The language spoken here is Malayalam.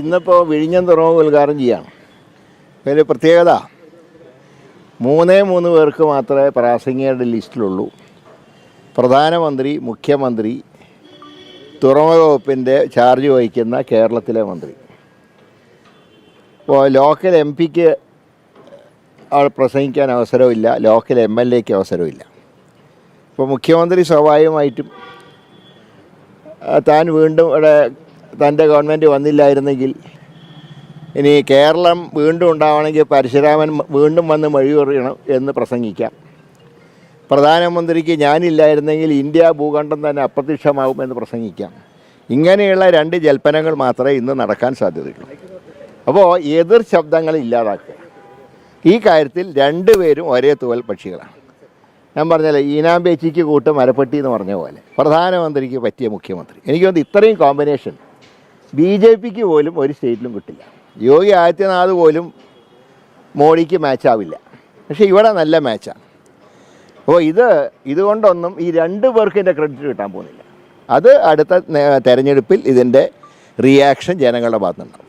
ഇന്നിപ്പോൾ വിഴിഞ്ഞം തുറമുഖം ഉദ്ഘാടനം ചെയ്യാണ്. അതിൽ പ്രത്യേകത മൂന്നേ മൂന്ന് പേർക്ക് മാത്രമേ പ്രാസംഗികരുടെ ലിസ്റ്റിലുള്ളൂ. പ്രധാനമന്ത്രി മുഖ്യമന്ത്രി തുറമുഖ വകുപ്പിന്റെ ചാർജ് വഹിക്കുന്ന കേരളത്തിലെ മന്ത്രി. ഇപ്പോൾ ലോക്കൽ എം പിക്ക് പ്രസംഗിക്കാൻ അവസരമില്ല ലോക്കൽ എം എൽ എക്ക് അവസരമില്ല. ഇപ്പോൾ മുഖ്യമന്ത്രി സ്വാഭാവികമായിട്ടും താൻ വീണ്ടും ഇവിടെ തന്റെ ഗവൺമെന്റ് വന്നില്ലായിരുന്നെങ്കിൽ ഇനി കേരളം വീണ്ടും ഉണ്ടാവണമെങ്കിൽ പരശുരാമൻ വീണ്ടും വന്ന് മഴ പറയണം എന്ന് പ്രസംഗിക്കാം. പ്രധാനമന്ത്രിക്ക് ഞാനില്ലായിരുന്നെങ്കിൽ ഇന്ത്യ ഭൂഖണ്ഡം തന്നെ അപ്രത്യക്ഷമാകുമെന്ന് പ്രസംഗിക്കാം. ഇങ്ങനെയുള്ള രണ്ട് ജൽപ്പനങ്ങൾ മാത്രമേ ഇന്ന് നടക്കാൻ സാധ്യതയുള്ളൂ. അപ്പോൾ എതിർ ശബ്ദങ്ങൾ ഇല്ലാതാക്കുക. ഈ കാര്യത്തിൽ രണ്ടുപേരും ഒരേ തുവൽ പക്ഷികളാണ്. ഞാൻ പറഞ്ഞല്ലേ ഈനാമ്പേച്ചിക്ക് കൂട്ട് മരപ്പെട്ടി എന്ന് പറഞ്ഞ പോലെ. പ്രധാനമന്ത്രിക്ക് പറ്റിയ മുഖ്യമന്ത്രി. എനിക്ക് തോന്നുന്നു ഇത്രയും കോമ്പിനേഷൻ ബി ജെ പിക്ക് പോലും ഒരു സ്റ്റേറ്റിലും കിട്ടില്ല. യോഗി ആദിത്യനാഥ് പോലും മോഡിക്ക് മാച്ചാവില്ല പക്ഷേ ഇവിടെ നല്ല മാച്ചാണ് അപ്പോൾ ഇത് ഇതുകൊണ്ടൊന്നും ഈ രണ്ട് പേർക്ക് ഇതിന്റെ ക്രെഡിറ്റ് കിട്ടാൻ പോകുന്നില്ല. അത് അടുത്ത തെരഞ്ഞെടുപ്പിൽ ഇതിന്റെ റിയാക്ഷൻ ജനങ്ങളുടെ ഭാഗത്തുനിന്നുണ്ടാവും